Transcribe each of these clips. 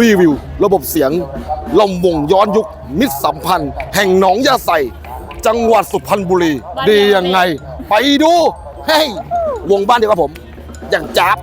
รีวิว ระบบเสียงลำวงย้อนยุค มิตรสัมพันธ์ แห่งหนองยาใสจังหวัดสุพรรณบุรี ดียังไง ไปดูเฮ้ยวงบ้านเดียวกับผม อย่างจ๊าบ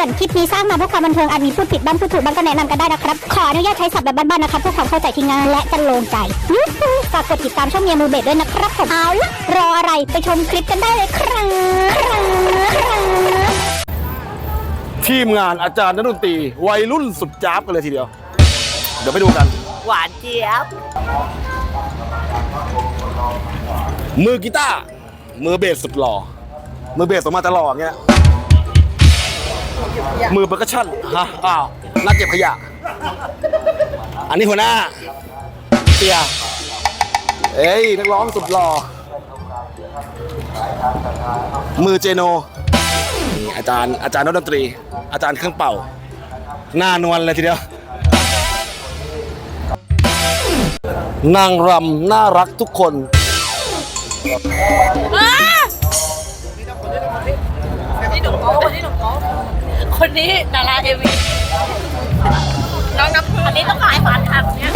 อน คลิปนี้สร้างมาเพื่อความบันเทิงอาจมีพูดผิดบ้างพูดถูกบ้างก็แนะนำกันได้นะครับ ขออนุญาตใช้ศัพท์แบบบ้านๆนะครับเพื่อความเข้าใจที่ง่ายและจะลงใจยูฮูฝากกดติดตามช่องเมียมือเบสด้วยนะครับผมเอาละรออะไรไปชมคลิปกันได้เลยครับครับครับทีมงานอาจารย์นักดนตรีวัยรุ่นสุดจ๊าบกันเลยทีเดียว เดี๋ยวไปดูกัน หวานเจี๊ยบ มือกีตาร์มือเบสสุดหล่อมือเบสออกมาจะหล่ออย่างเงี้ย มือเปอร์กัชชั่นฮะอ้าวนักเก็บขยะ อันนี้หัวหน้าเตียเอ้ยนักร้องสุดหล่อมือเจโนนี่อาจารย์อาจารย์นักดนตรี อาจารย์เครื่องเป่า หน้านวลเลยทีเดียวนางรำน่ารักทุกคนคน คนนี้ดาราเอวีน้องน้ำพึ่งอันนี้ต้องขายฝันค่ะเนี่ย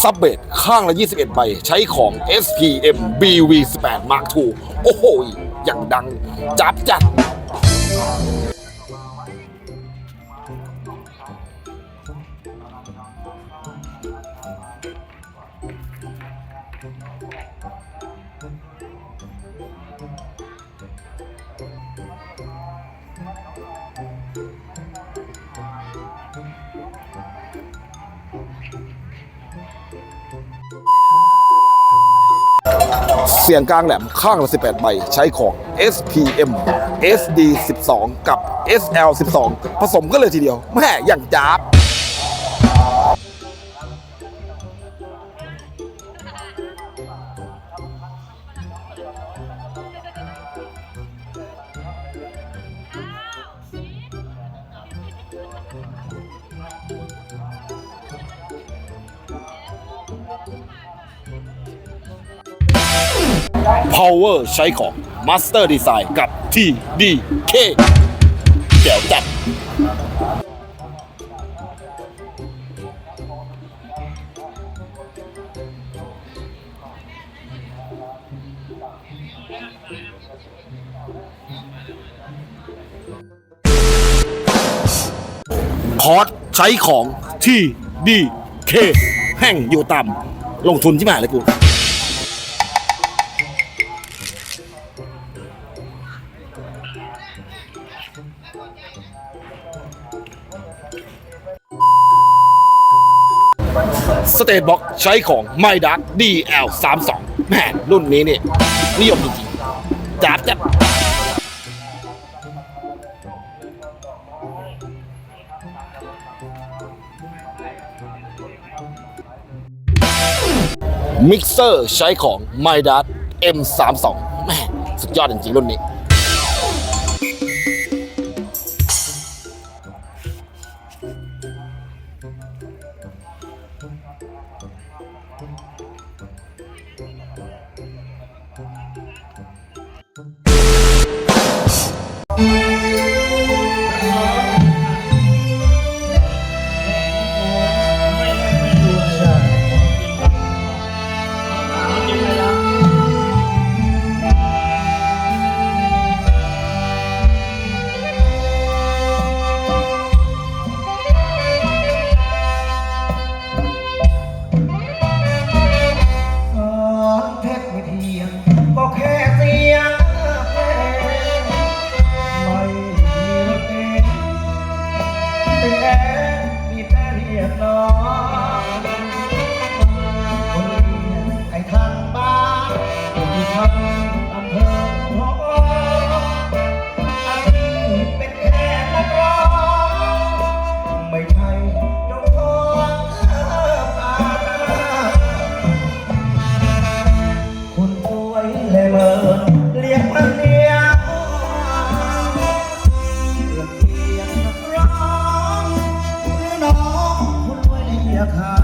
ซับเบดข้างละ 21 ใบ ใช้ของ SPM BV18 Mark II โอ้โห อย่างดัง จับจัด เสียงกลางแหลมข้างละ 18 ใบ ใช้ของ SPM SD 12 กับ SL 12 ผสมกันเลยทีเดียวแม่อย่างจับ Power ใช้ของ Master Design กับ TDK เดี๋ยวจัดคอร์สใช้ของ TDK แห่งอยู่ต่ำลงทุนที่ไหนเลยกู เตทบ็อกใช้ของไมดัก DL32 แหมรุ่นนี้นี่นิยมจริงๆจับจับมิกเซอร์ใช้ของไมดัก M32 แหมสุดยอดจริงๆรุ่นนี้ ยาคา